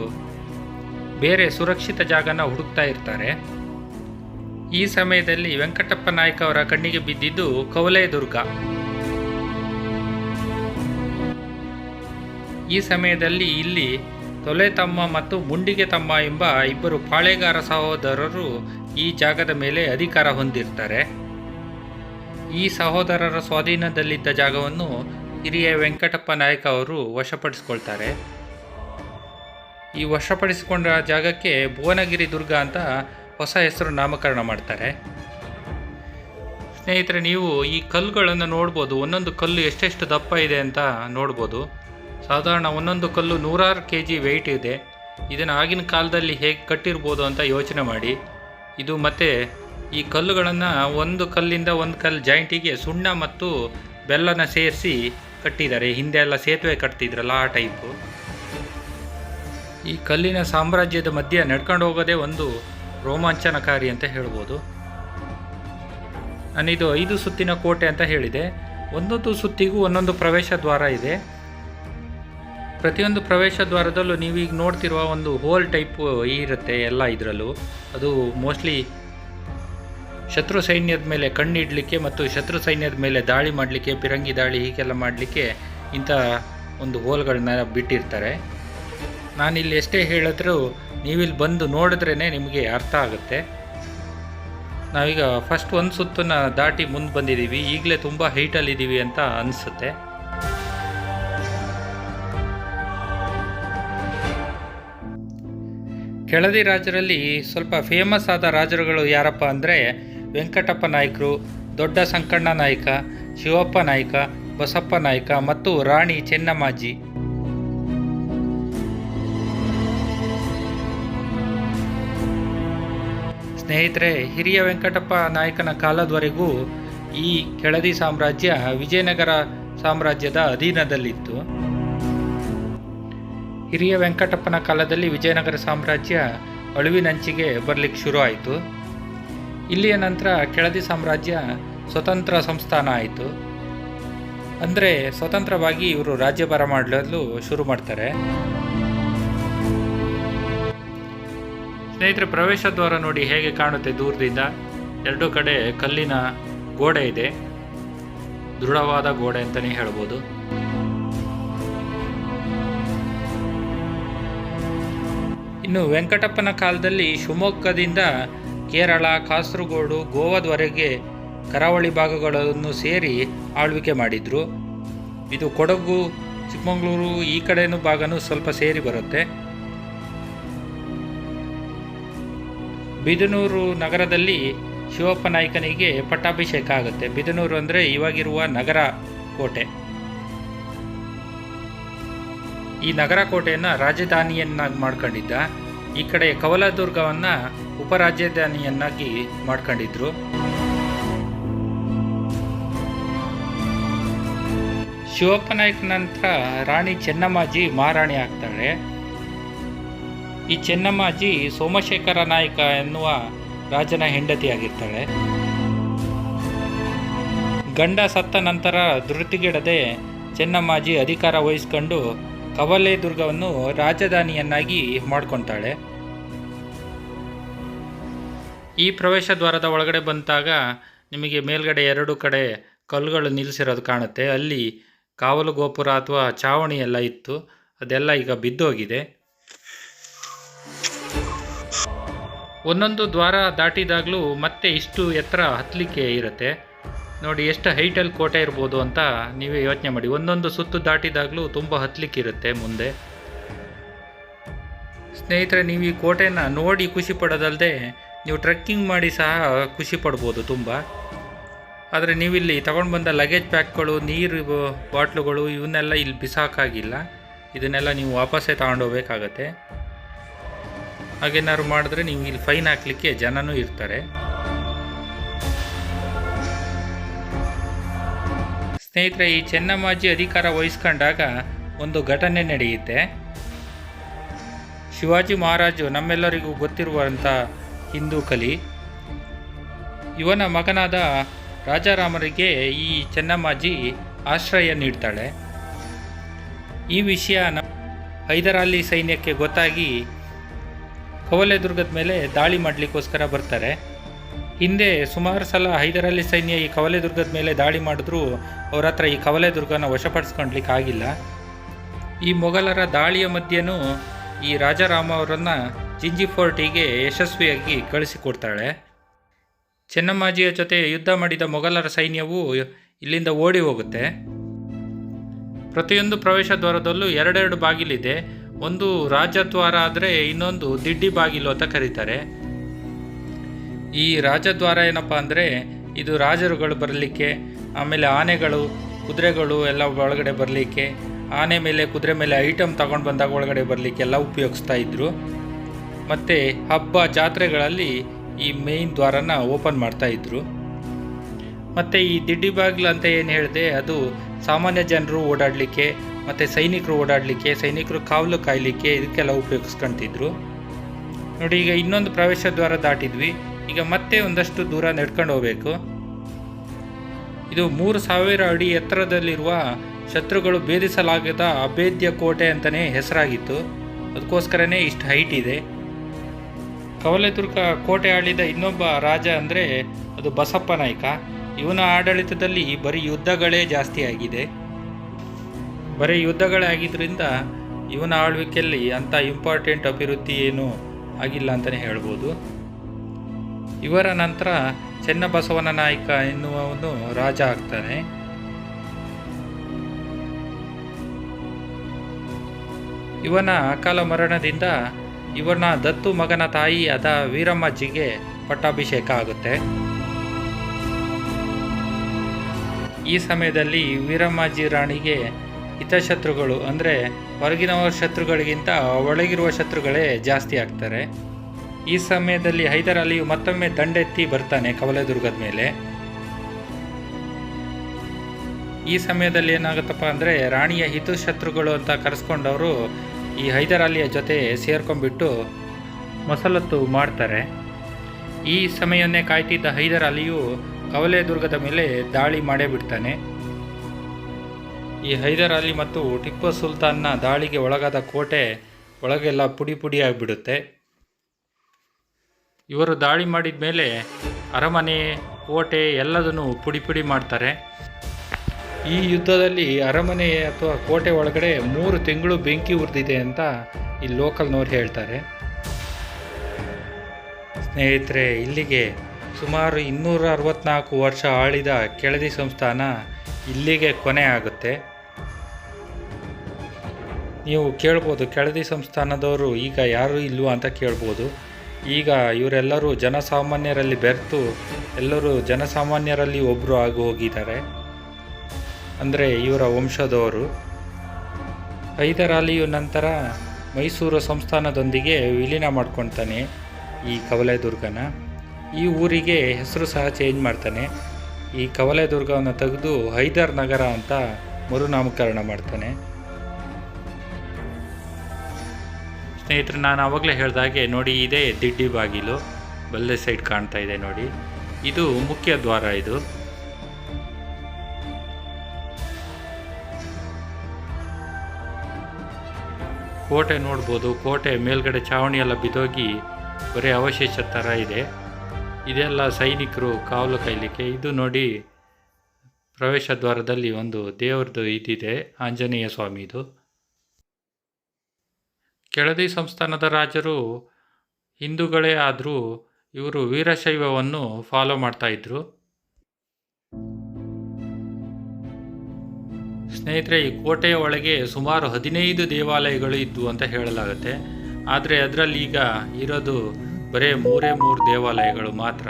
Speaker 1: ಬೇರೆ ಸುರಕ್ಷಿತ ಜಾಗನ ಹುಡುಕ್ತಾ ಇರ್ತಾರೆ. ಈ ಸಮಯದಲ್ಲಿ ವೆಂಕಟಪ್ಪ ನಾಯ್ಕ ಅವರ ಕಣ್ಣಿಗೆ ಬಿದ್ದಿದ್ದು ಕವಲೆ ದುರ್ಗ. ಈ ಸಮಯದಲ್ಲಿ ಇಲ್ಲಿ ತೊಲೆ ತಮ್ಮ ಮತ್ತು ಮುಂಡಿಗೆ ತಮ್ಮ ಎಂಬ ಇಬ್ಬರು ಪಾಳೆಗಾರ ಸಹೋದರರು ಈ ಜಾಗದ ಮೇಲೆ ಅಧಿಕಾರ ಹೊಂದಿರ್ತಾರೆ. ಈ ಸಹೋದರರ ಸ್ವಾಧೀನದಲ್ಲಿದ್ದ ಜಾಗವನ್ನು ಹಿರಿಯ ವೆಂಕಟಪ್ಪ ನಾಯಕ ಅವರು ವಶಪಡಿಸ್ಕೊಳ್ತಾರೆ. ಈ ವಶಪಡಿಸಿಕೊಂಡ ಜಾಗಕ್ಕೆ ಭುವನಗಿರಿ ದುರ್ಗ ಅಂತ ಹೊಸ ಹೆಸರು ನಾಮಕರಣ ಮಾಡ್ತಾರೆ. ಸ್ನೇಹಿತರೆ, ನೀವು ಈ ಕಲ್ಲುಗಳನ್ನು ನೋಡ್ಬೋದು. ಒಂದೊಂದು ಕಲ್ಲು ಎಷ್ಟೆಷ್ಟು ದಪ್ಪ ಇದೆ ಅಂತ ನೋಡ್ಬೋದು. ಸಾಧಾರಣ ಒಂದೊಂದು ಕಲ್ಲು ನೂರಾರು ಕೆ ಜಿ ವೆಯ್ಟ್ ಇದೆ. ಇದನ್ನು ಆಗಿನ ಕಾಲದಲ್ಲಿ ಹೇಗೆ ಕಟ್ಟಿರ್ಬೋದು ಅಂತ ಯೋಚನೆ ಮಾಡಿ. ಇದು ಮತ್ತು ಈ ಕಲ್ಲುಗಳನ್ನು ಒಂದು ಕಲ್ಲಿಂದ ಒಂದು ಕಲ್ಲು ಜಾಯಿಂಟಿಗೆ ಸುಣ್ಣ ಮತ್ತು ಬೆಲ್ಲನ ಸೇರಿಸಿ ಕಟ್ಟಿದ್ದಾರೆ. ಹಿಂದೆ ಎಲ್ಲ ಸೇತುವೆ ಕಟ್ತಿದ್ರಲ್ಲ ಆ ಟೈಪು ಈ ಕಲ್ಲಿನ ಸಾಮ್ರಾಜ್ಯದ ಮಧ್ಯೆ ನಡ್ಕೊಂಡು ಹೋಗೋದೇ ಒಂದು ರೋಮಾಂಚನಕಾರಿ ಅಂತ ಹೇಳ್ಬೋದು. ನಾನಿದು ಐದು ಸುತ್ತಿನ ಕೋಟೆ ಅಂತ ಹೇಳಿದೆ. ಒಂದೊಂದು ಸುತ್ತಿಗೂ ಒಂದೊಂದು ಪ್ರವೇಶ ದ್ವಾರ ಇದೆ. ಪ್ರತಿಯೊಂದು ಪ್ರವೇಶ ದ್ವಾರದಲ್ಲೂ ನೀವೀಗ ನೋಡ್ತಿರುವ ಒಂದು ಹೋಲ್ ಟೈಪ್ ಇರುತ್ತೆ ಎಲ್ಲ ಇದರಲ್ಲೂ. ಅದು ಮೋಸ್ಟ್ಲಿ ಶತ್ರು ಸೈನ್ಯದ ಮೇಲೆ ಕಣ್ಣಿಡಲಿಕ್ಕೆ ಮತ್ತು ಶತ್ರು ಸೈನ್ಯದ ಮೇಲೆ ದಾಳಿ ಮಾಡಲಿಕ್ಕೆ, ಪಿರಂಗಿ ದಾಳಿ ಹೀಗೆಲ್ಲ ಮಾಡಲಿಕ್ಕೆ ಇಂಥ ಒಂದು ಹೋಲ್ಗಳನ್ನ ಬಿಟ್ಟಿರ್ತಾರೆ. ನಾನಿಲ್ಲಿ ಎಷ್ಟೇ ಹೇಳಿದ್ರೂ ನೀವಿಲ್ಲಿ ಬಂದು ನೋಡಿದ್ರೇ ನಿಮಗೆ ಅರ್ಥ ಆಗುತ್ತೆ. ನಾವೀಗ ಫಸ್ಟ್ ಒಂದು ಸುತ್ತನ್ನು ದಾಟಿ ಮುಂದೆ ಬಂದಿದ್ದೀವಿ. ಈಗಲೇ ತುಂಬ ಹೈಟಲ್ಲಿದ್ದೀವಿ ಅಂತ ಅನಿಸುತ್ತೆ. ಕೆಳದಿ ರಾಜರಲ್ಲಿ ಸ್ವಲ್ಪ ಫೇಮಸ್ ಆದ ರಾಜರುಗಳು ಯಾರಪ್ಪ ಅಂದರೆ ವೆಂಕಟಪ್ಪ ನಾಯಕರು, ದೊಡ್ಡ ಸಂಕಣ್ಣ ನಾಯಕ, ಶಿವಪ್ಪ ನಾಯಕ, ಬಸಪ್ಪ ನಾಯಕ ಮತ್ತು ರಾಣಿ ಚೆನ್ನಮ್ಮಾಜಿ. ಸ್ನೇಹಿತರೆ, ಹಿರಿಯ ವೆಂಕಟಪ್ಪ ನಾಯಕನ ಕಾಲದವರೆಗೂ ಈ ಕೆಳದಿ ಸಾಮ್ರಾಜ್ಯ ವಿಜಯನಗರ ಸಾಮ್ರಾಜ್ಯದ ಅಧೀನದಲ್ಲಿತ್ತು. ಹಿರಿಯ ವೆಂಕಟಪ್ಪನ ಕಾಲದಲ್ಲಿ ವಿಜಯನಗರ ಸಾಮ್ರಾಜ್ಯ ಅಳುವಿನಂಚಿಗೆ ಬರಲಿಕ್ಕೆ ಶುರು ಆಯಿತು ಇಲ್ಲಿಯ ನಂತರ ಕೆಳದಿ ಸಾಮ್ರಾಜ್ಯ ಸ್ವತಂತ್ರ ಸಂಸ್ಥಾನ ಆಯಿತು. ಅಂದರೆ ಸ್ವತಂತ್ರವಾಗಿ ಇವರು ರಾಜ್ಯಭಾರ ಮಾಡಲು ಶುರು ಮಾಡ್ತಾರೆ. ಸ್ನೇಹಿತರೆ, ಪ್ರವೇಶ ದ್ವಾರ ನೋಡಿ ಹೇಗೆ ಕಾಣುತ್ತೆ ದೂರದಿಂದ. ಎರಡು ಕಡೆ ಕಲ್ಲಿನ ಗೋಡೆ ಇದೆ. ದೃಢವಾದ ಗೋಡೆ ಅಂತಲೇ ಹೇಳ್ಬೋದು. ಇನ್ನು ವೆಂಕಟಪ್ಪನ ಕಾಲದಲ್ಲಿ ಶಿವಮೊಗ್ಗದಿಂದ ಕೇರಳ, ಕಾಸರಗೋಡು, ಗೋವಾದವರೆಗೆ ಕರಾವಳಿ ಭಾಗಗಳನ್ನು ಸೇರಿ ಆಳ್ವಿಕೆ ಮಾಡಿದರು. ಇದು ಕೊಡಗು, ಚಿಕ್ಕಮಗಳೂರು ಈ ಕಡೆಯೂ ಭಾಗನೂ ಸ್ವಲ್ಪ ಸೇರಿ ಬರುತ್ತೆ. ಬಿದನೂರು ನಗರದಲ್ಲಿ ಶಿವಪ್ಪ ನಾಯಕನಿಗೆ ಪಟ್ಟಾಭಿಷೇಕ ಆಗುತ್ತೆ. ಬಿದನೂರು ಅಂದರೆ ಇವಾಗಿರುವ ನಗರ ಕೋಟೆ. ಈ ನಗರ ಕೋಟೆಯನ್ನು ರಾಜಧಾನಿಯನ್ನಾಗಿ ಮಾಡ್ಕೊಂಡಿದ್ದ. ಈ ಕಡೆ ಕವಲದುರ್ಗವನ್ನು ಉಪರಾಜಧಾನಿಯನ್ನಾಗಿ ಮಾಡ್ಕೊಂಡಿದ್ರು. ಶಿವಪ್ಪ ನಾಯಕ್ ನಂತರ ರಾಣಿ ಚೆನ್ನಮ್ಮಾಜಿ ಮಹಾರಾಣಿ ಆಗ್ತಾಳೆ. ಈ ಚೆನ್ನಮ್ಮಾಜಿ ಸೋಮಶೇಖರ ನಾಯಕ ಎನ್ನುವ ರಾಜನ ಹೆಂಡತಿಯಾಗಿರ್ತಾಳೆ. ಗಂಡ ಸತ್ತ ನಂತರ ಧೃತಿಗೆಡದೆ ಚೆನ್ನಮ್ಮಾಜಿ ಅಧಿಕಾರ ವಹಿಸ್ಕೊಂಡು ಕವಲೆ ದುರ್ಗವನ್ನು ರಾಜಧಾನಿಯನ್ನಾಗಿ ಮಾಡ್ಕೊತಾಳೆ. ಈ ಪ್ರವೇಶ ದ್ವಾರದ ಒಳಗಡೆ ಬಂದಾಗ ನಿಮಗೆ ಮೇಲ್ಗಡೆ ಎರಡು ಕಡೆ ಕಲ್ಲುಗಳು ನಿಲ್ಲಿಸಿರೋದು ಕಾಣುತ್ತೆ. ಅಲ್ಲಿ ಕಾವಲು ಗೋಪುರ ಅಥವಾ ಚಾವಣಿ ಎಲ್ಲ ಇತ್ತು. ಅದೆಲ್ಲ ಈಗ ಬಿದ್ದೋಗಿದೆ. ಒಂದೊಂದು ದ್ವಾರ ದಾಟಿದಾಗಲೂ ಮತ್ತೆ ಇಷ್ಟು ಎತ್ತರ ಹತ್ತಲಿಕ್ಕೆ ಇರುತ್ತೆ. ನೋಡಿ, ಎಷ್ಟು ಹೈಟಲ್ಲಿ ಕೋಟೆ ಇರ್ಬೋದು ಅಂತ ನೀವೇ ಯೋಚನೆ ಮಾಡಿ. ಒಂದೊಂದು ಸುತ್ತು ದಾಟಿದಾಗಲೂ ತುಂಬ ಹತ್ತಲಿಕ್ಕಿರುತ್ತೆ ಮುಂದೆ. ಸ್ನೇಹಿತರೆ, ನೀವು ಈ ಕೋಟೆನ ನೋಡಿ ಖುಷಿ ಪಡೋದಲ್ಲದೆ ನೀವು ಟ್ರೆಕ್ಕಿಂಗ್ ಮಾಡಿ ಸಹ ಖುಷಿ ಪಡ್ಬೋದು ತುಂಬ. ಆದರೆ ನೀವಿಲ್ಲಿ ತಗೊಂಡು ಬಂದ ಲಗೇಜ್ ಪ್ಯಾಕ್ಗಳು ನೀರು ಬಾಟ್ಲುಗಳು, ಇವನ್ನೆಲ್ಲ ಇಲ್ಲಿ ಬಿಸಾಕಾಗಿಲ್ಲ. ಇದನ್ನೆಲ್ಲ ನೀವು ವಾಪಸ್ಸೇ ತಗೊಂಡು ಹೋಗ್ಬೇಕಾಗತ್ತೆ. ಹಾಗೇನಾದ್ರು ಮಾಡಿದ್ರೆ ನೀವು ಇಲ್ಲಿ ಫೈನ್ ಹಾಕ್ಲಿಕ್ಕೆ ಜನನೂ ಇರ್ತಾರೆ. ಸ್ನೇಹಿತರೆ, ಈ ಚೆನ್ನಮ್ಮಾಜಿ ಅಧಿಕಾರ ವಹಿಸ್ಕೊಂಡಾಗ ಒಂದು ಘಟನೆ ನಡೆಯುತ್ತೆ. ಶಿವಾಜಿ ಮಹಾರಾಜು ನಮ್ಮೆಲ್ಲರಿಗೂ ಗೊತ್ತಿರುವಂಥ ಹಿಂದೂ ಕಲಿ. ಇವನ ಮಗನಾದ ರಾಜಾರಾಮರಿಗೆ ಈ ಚೆನ್ನಮ್ಮಾಜಿ ಆಶ್ರಯ ನೀಡ್ತಾಳೆ. ಈ ವಿಷಯ ನ ಹೈದರಾಲಿ ಸೈನ್ಯಕ್ಕೆ ಗೊತ್ತಾಗಿ ಕವಲೆದುರ್ಗದ ಮೇಲೆ ದಾಳಿ ಮಾಡಲಿಕ್ಕೋಸ್ಕರ ಬರ್ತಾರೆ. ಹಿಂದೆ ಸುಮಾರು ಸಲ ಹೈದರಾಲಿ ಸೈನ್ಯ ಈ ಕವಲೆದುರ್ಗದ ಮೇಲೆ ದಾಳಿ ಮಾಡಿದ್ರೂ ಅವ್ರ ಹತ್ರ ಈ ಕವಲೆದುರ್ಗನ ವಶಪಡಿಸ್ಕೊಳ್ಲಿಕ್ಕೆ ಆಗಿಲ್ಲ ಈ ಮೊಘಲರ ದಾಳಿಯ ಮಧ್ಯೆನೂ ಈ ರಾಜಾರಾಮ ಅವರನ್ನು ಜಿಂಜಿ ಫೋರ್ಟಿಗೆ ಯಶಸ್ವಿಯಾಗಿ ಕಳಿಸಿಕೊಡ್ತಾಳೆ. ಚೆನ್ನಮ್ಮಾಜಿಯ ಜೊತೆ ಯುದ್ಧ ಮಾಡಿದ ಮೊಘಲರ ಸೈನ್ಯವು ಇಲ್ಲಿಂದ ಓಡಿ ಹೋಗುತ್ತೆ. ಪ್ರತಿಯೊಂದು ಪ್ರವೇಶ ದ್ವಾರದಲ್ಲೂ ಎರಡೆರಡು ಬಾಗಿಲಿದೆ. ಒಂದು ರಾಜದ್ವಾರ ಆದರೆ ಇನ್ನೊಂದು ದಿಡ್ಡಿ ಬಾಗಿಲು ಅಂತ ಕರೀತಾರೆ. ಈ ರಾಜದ್ವಾರ ಏನಪ್ಪ ಅಂದರೆ ಇದು ರಾಜರುಗಳು ಬರಲಿಕ್ಕೆ, ಆಮೇಲೆ ಆನೆಗಳು, ಕುದುರೆಗಳು ಎಲ್ಲ ಒಳಗಡೆ ಬರಲಿಕ್ಕೆ, ಆನೆ ಮೇಲೆ, ಕುದುರೆ ಮೇಲೆ ಐಟಮ್ ತಗೊಂಡು ಬಂದಾಗ ಒಳಗಡೆ ಬರಲಿಕ್ಕೆ ಎಲ್ಲ ಉಪಯೋಗಿಸ್ತಾ ಇದ್ರು. ಮತ್ತು ಹಬ್ಬ ಜಾತ್ರೆಗಳಲ್ಲಿ ಈ ಮೇಯ್ನ್ ದ್ವಾರನ ಓಪನ್ ಮಾಡ್ತಾ ಇದ್ರು. ಮತ್ತು ಈ ದಿಡ್ಡಿ ಬಾಗಿಲು ಅಂತ ಏನು ಹೇಳಿದೆ, ಅದು ಸಾಮಾನ್ಯ ಜನರು ಓಡಾಡಲಿಕ್ಕೆ ಮತ್ತು ಸೈನಿಕರು ಓಡಾಡಲಿಕ್ಕೆ, ಸೈನಿಕರು ಕಾವಲು ಕಾಯಲಿಕ್ಕೆ ಇದಕ್ಕೆಲ್ಲ ಉಪಯೋಗಿಸ್ಕೊಂತಿದ್ರು. ನೋಡಿ, ಈಗ ಇನ್ನೊಂದು ಪ್ರವೇಶ ದ್ವಾರ ದಾಟಿದ್ವಿ. ಈಗ ಮತ್ತೆ ಒಂದಷ್ಟು ದೂರ ನಡ್ಕೊಂಡು ಹೋಗಬೇಕು. ಇದು ಮೂರು ಸಾವಿರ ಅಡಿ ಎತ್ತರದಲ್ಲಿರುವ ಶತ್ರುಗಳು ಭೇದಿಸಲಾಗದ ಅಭೇದ್ಯ ಕೋಟೆ ಅಂತಲೇ ಹೆಸರಾಗಿತ್ತು. ಅದಕ್ಕೋಸ್ಕರನೇ ಇಷ್ಟು ಹೈಟ್ ಇದೆ. ಕವಲೆದುರ್ಗ ಕೋಟೆ ಆಳಿದ ಇನ್ನೊಬ್ಬ ರಾಜ ಅಂದರೆ ಅದು ಬಸಪ್ಪ ನಾಯ್ಕ. ಇವನ ಆಡಳಿತದಲ್ಲಿ ಬರೀ ಯುದ್ಧಗಳೇ ಜಾಸ್ತಿ ಆಗಿದೆ ಬರೀ ಯುದ್ಧಗಳೇ ಆಗಿದ್ದರಿಂದ ಇವನ ಆಳ್ವಿಕೆಯಲ್ಲಿ ಅಂಥ ಇಂಪಾರ್ಟೆಂಟ್ ಅಭಿವೃದ್ಧಿ ಏನು ಆಗಿಲ್ಲ ಅಂತಲೇ ಹೇಳ್ಬೋದು. ಇವರ ನಂತರ ಚೆನ್ನಬಸವನ ನಾಯಕ ಎನ್ನುವವನು ರಾಜ ಆಗ್ತಾನೆ. ಇವನ ಅಕಾಲ ಮರಣದಿಂದ ಇವನ ದತ್ತು ಮಗನ ತಾಯಿಯಾದ ವೀರಮ್ಮಜ್ಜಿಗೆ ಪಟ್ಟಾಭಿಷೇಕ ಆಗುತ್ತೆ. ಈ ಸಮಯದಲ್ಲಿ ವೀರಮ್ಮಾಜಿ ರಾಣಿಗೆ ಹಿತಶತ್ರುಗಳು ಅಂದರೆ ಹೊರಗಿನವರ ಶತ್ರುಗಳಿಗಿಂತ ಒಳಗಿರುವ ಶತ್ರುಗಳೇ ಜಾಸ್ತಿ ಆಗ್ತಾರೆ. ಈ ಸಮಯದಲ್ಲಿ ಹೈದರ್ ಅಲಿಯು ಮತ್ತೊಮ್ಮೆ ದಂಡೆತ್ತಿ ಬರ್ತಾನೆ ಕವಲೆದುರ್ಗದ ಮೇಲೆ. ಈ ಸಮಯದಲ್ಲಿ ಏನಾಗುತ್ತಪ್ಪ ಅಂದರೆ ರಾಣಿಯ ಹಿತಶತ್ರುಗಳು ಅಂತ ಕರೆಸ್ಕೊಂಡವರು ಈ ಹೈದರ್ ಅಲಿಯ ಜೊತೆ ಸೇರ್ಕೊಂಡ್ಬಿಟ್ಟು ಮಸಲತ್ತು ಮಾಡ್ತಾರೆ. ಈ ಸಮಯವನ್ನೇ ಕಾಯ್ತಿದ್ದ ಹೈದರ್ ಅಲಿಯು ಕವಲೆದುರ್ಗದ ಮೇಲೆ ದಾಳಿ ಮಾಡೇ ಬಿಡ್ತಾನೆ. ಈ ಹೈದರ್ ಅಲಿ ಮತ್ತು ಟಿಪ್ಪು ಸುಲ್ತಾನ್ನ ದಾಳಿಗೆ ಒಳಗಾದ ಕೋಟೆ ಒಳಗೆಲ್ಲ ಪುಡಿ ಪುಡಿ ಆಗಿಬಿಡುತ್ತೆ ಇವರು ದಾಳಿ ಮಾಡಿದ ಮೇಲೆ ಅರಮನೆ, ಕೋಟೆ ಎಲ್ಲದನ್ನು ಪುಡಿ ಪುಡಿ ಮಾಡ್ತಾರೆ. ಈ ಯುದ್ಧದಲ್ಲಿ ಅರಮನೆ ಅಥವಾ ಕೋಟೆ ಒಳಗಡೆ ಮೂರು ತಿಂಗಳು ಬೆಂಕಿ ಉರಿದಿದೆ ಅಂತ ಈ ಲೋಕಲ್ನವ್ರು ಹೇಳ್ತಾರೆ. ಸ್ನೇಹಿತರೆ, ಇಲ್ಲಿಗೆ ಸುಮಾರು ಇನ್ನೂರ ಅರವತ್ತ್ನಾಲ್ಕು ವರ್ಷ ಆಳಿದ ಕೆಳದಿ ಸಂಸ್ಥಾನ ಇಲ್ಲಿಗೆ ಕೊನೆ ಆಗುತ್ತೆ. ನೀವು ಕೇಳ್ಬೋದು, ಕೆಳದಿ ಸಂಸ್ಥಾನದವರು ಈಗ ಯಾರು ಇಲ್ವಾ ಅಂತ ಕೇಳ್ಬೋದು. ಈಗ ಇವರೆಲ್ಲರೂ ಜನಸಾಮಾನ್ಯರಲ್ಲಿ ಬೆರೆತು ಎಲ್ಲರೂ ಜನಸಾಮಾನ್ಯರಲ್ಲಿ ಒಬ್ಬರು ಆಗಿ ಹೋಗಿದ್ದಾರೆ. ಅಂದರೆ ಇವರ ವಂಶದವರು. ಹೈದರ್ ಅಲಿಯು ನಂತರ ಮೈಸೂರು ಸಂಸ್ಥಾನದೊಂದಿಗೆ ವಿಲೀನ ಮಾಡ್ಕೊಳ್ತಾನೆ ಈ ಕವಲೆದುರ್ಗನ. ಈ ಊರಿಗೆ ಹೆಸರು ಸಹ ಚೇಂಜ್ ಮಾಡ್ತಾನೆ. ಈ ಕವಲೆದುರ್ಗವನ್ನು ತೆಗೆದು ಹೈದರ್ ನಗರ ಅಂತ ಮರುನಾಮಕರಣ ಮಾಡ್ತಾನೆ. ಸ್ನೇಹಿತರೆ, ನಾನು ಆವಾಗಲೇ ಹೇಳಿದಾಗೆ ನೋಡಿ ಇದೇ ದಿಡ್ಡಿ ಬಾಗಿಲು. ಬಲ್ಲೆ ಸೈಡ್ ಕಾಣ್ತಾ ಇದೆ ನೋಡಿ. ಇದು ಮುಖ್ಯ ದ್ವಾರ ಇದು. ಕೋಟೆ ನೋಡ್ಬೋದು. ಕೋಟೆ ಮೇಲ್ಗಡೆ ಚಾವಣಿ ಎಲ್ಲ ಬಿದ್ದೋಗಿ ಬರೀ ಅವಶೇಷ ಥರ ಇದೆ. ಇದೆಲ್ಲ ಸೈನಿಕರು ಕಾವಲು ಕೈಲಿಕ್ಕೆ ಇದು ನೋಡಿ ಪ್ರವೇಶ ದ್ವಾರದಲ್ಲಿ ಒಂದು ದೇವರದು ಇದಿದೆ. ಆಂಜನೇಯ ಸ್ವಾಮಿದು ಕೆಳದಿ ಸಂಸ್ಥಾನದ ರಾಜರು ಹಿಂದೂಗಳೇ ಆದರೂ ಇವರು ವೀರಶೈವವನ್ನು ಫಾಲೋ ಮಾಡ್ತಾ ಇದ್ರು. ಸ್ನೇಹಿತರೆ, ಈ ಕೋಟೆಯ ಒಳಗೆ ಸುಮಾರು ಹದಿನೈದು ದೇವಾಲಯಗಳು ಇದ್ದು ಅಂತ ಹೇಳಲಾಗುತ್ತೆ. ಆದರೆ ಅದರಲ್ಲಿ ಈಗ ಇರೋದು ಬರೇ ಮೂರೇ ಮೂರು ದೇವಾಲಯಗಳು ಮಾತ್ರ.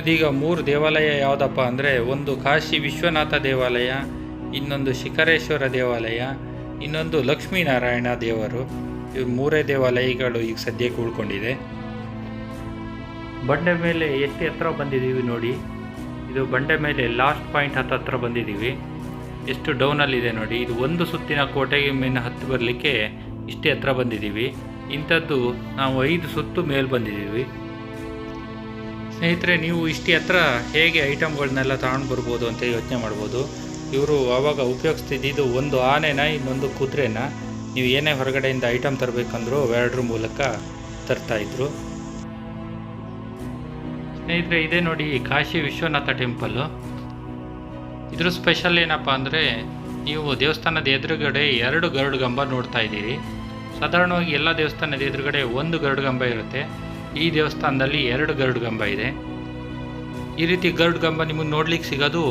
Speaker 1: ಇದೀಗ ಮೂರು ದೇವಾಲಯ ಯಾವುದಪ್ಪ ಅಂದರೆ ಒಂದು ಕಾಶಿ ವಿಶ್ವನಾಥ ದೇವಾಲಯ, ಇನ್ನೊಂದು ಶಿಖರೇಶ್ವರ ದೇವಾಲಯ, ಇನ್ನೊಂದು ಲಕ್ಷ್ಮೀನಾರಾಯಣ ದೇವರು. ಇವು ಮೂರೇ ದೇವಾಲಯಗಳು ಈಗ ಸದ್ಯಕ್ಕೆ ಉಳ್ಕೊಂಡಿದೆ. ಬಂಡೆ ಮೇಲೆ ಎಷ್ಟು ಎತ್ತರ ಬಂದಿದ್ದೀವಿ ನೋಡಿ. ಇದು ಬಂಡೆ ಮೇಲೆ ಲಾಸ್ಟ್ ಪಾಯಿಂಟ್ ಹತ್ತತ್ರ ಬಂದಿದ್ದೀವಿ. ಎಷ್ಟು ಡೌನಲ್ಲಿದೆ ನೋಡಿ. ಇದು ಒಂದು ಸುತ್ತಿನ ಕೋಟೆಗೆ ಮೇಲೆ ಹತ್ತು ಬರಲಿಕ್ಕೆ ಇಷ್ಟೇ ಹತ್ರ ಬಂದಿದ್ದೀವಿ. ಇಂಥದ್ದು ನಾವು ಐದು ಸುತ್ತು ಮೇಲೆ ಬಂದಿದ್ದೀವಿ. ಸ್ನೇಹಿತರೆ, ನೀವು ಇಷ್ಟು ಹತ್ರ ಹೇಗೆ ಐಟಮ್ಗಳನ್ನೆಲ್ಲ ತಗೊಂಡು ಬರ್ಬೋದು ಅಂತ ಯೋಚನೆ ಮಾಡ್ಬೋದು. ಇವರು ಆವಾಗ ಉಪಯೋಗಿಸ್ತಿದ್ದಿದ್ದು ಒಂದು ಆನೆನ, ಇನ್ನೊಂದು ಕುದುರೆನ. ನೀವು ಏನೇ ಹೊರಗಡೆಯಿಂದ ಐಟಮ್ ತರಬೇಕಂದ್ರೂ ಅವೆರಡರ ಮೂಲಕ ತರ್ತಾಯಿದ್ರು ಸ್ನೇಹಿತರೆ, ಇದೇ ನೋಡಿ ಕಾಶಿ ವಿಶ್ವನಾಥ ಟೆಂಪಲ್ಲು. ಇದ್ರ ಸ್ಪೆಷಲ್ ಏನಪ್ಪ ಅಂದರೆ, ನೀವು ದೇವಸ್ಥಾನದ ಎದುರುಗಡೆ ಎರಡು ಗರುಡು ಗಂಬ ನೋಡ್ತಾ ಇದ್ದೀರಿ. ಸಾಧಾರಣವಾಗಿ ಎಲ್ಲ ದೇವಸ್ಥಾನದ ಎದುರುಗಡೆ ಒಂದು ಗರುಡು ಗಂಬ ಇರುತ್ತೆ. ಈ ದೇವಸ್ಥಾನದಲ್ಲಿ ಎರಡು ಗರುಡು ಗಂಬ ಇದೆ. ಈ ರೀತಿ ಗರುಡು ಗಂಬ ನಿಮಗೆ ನೋಡ್ಲಿಕ್ಕೆ ಸಿಗೋದು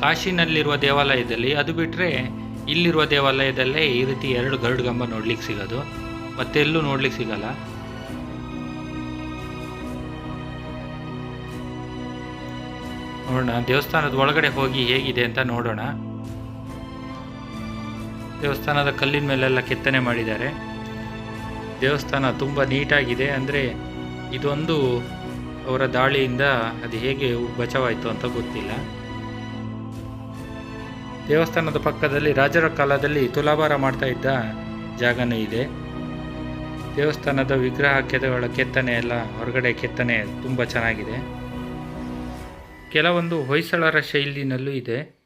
Speaker 1: ಕಾಶಿನಲ್ಲಿರುವ ದೇವಾಲಯದಲ್ಲಿ. ಅದು ಬಿಟ್ಟರೆ ಇಲ್ಲಿರುವ ದೇವಾಲಯದಲ್ಲೇ ಈ ರೀತಿ ಎರಡು ಗರುಡು ಗಂಬ ನೋಡ್ಲಿಕ್ಕೆ ಸಿಗೋದು. ಮತ್ತೆಲ್ಲೂ ನೋಡ್ಲಿಕ್ಕೆ ಸಿಗಲ್ಲ. ನೋಡೋಣ, ದೇವಸ್ಥಾನದ ಒಳಗಡೆ ಹೋಗಿ ಹೇಗಿದೆ ಅಂತ ನೋಡೋಣ. ದೇವಸ್ಥಾನದ ಕಲ್ಲಿನ ಮೇಲೆಲ್ಲ ಕೆತ್ತನೆ ಮಾಡಿದ್ದಾರೆ. ದೇವಸ್ಥಾನ ತುಂಬ ನೀಟಾಗಿದೆ. ಅಂದರೆ ಇದೊಂದು ಅವರ ದಾಳಿಯಿಂದ ಅದು ಹೇಗೆ ಬಚಾವಾಯಿತು ಅಂತ ಗೊತ್ತಿಲ್ಲ. ದೇವಸ್ಥಾನದ ಪಕ್ಕದಲ್ಲಿ ರಾಜರ ಕಾಲದಲ್ಲಿ ತುಲಾಭಾರ ಮಾಡ್ತಾ ಇದ್ದ ಜಾಗನೂ ಇದೆ. ದೇವಸ್ಥಾನದ ವಿಗ್ರಹ ಕೆದಗಳ ಕೆತ್ತನೆ ಎಲ್ಲ ಹೊರಗಡೆ ಕೆತ್ತನೆ ತುಂಬ ಚೆನ್ನಾಗಿದೆ. ಕೆಲವೊಂದು ಹೊಯ್ಸಳರ ಶೈಲಿನಲ್ಲೂ ಇದೆ.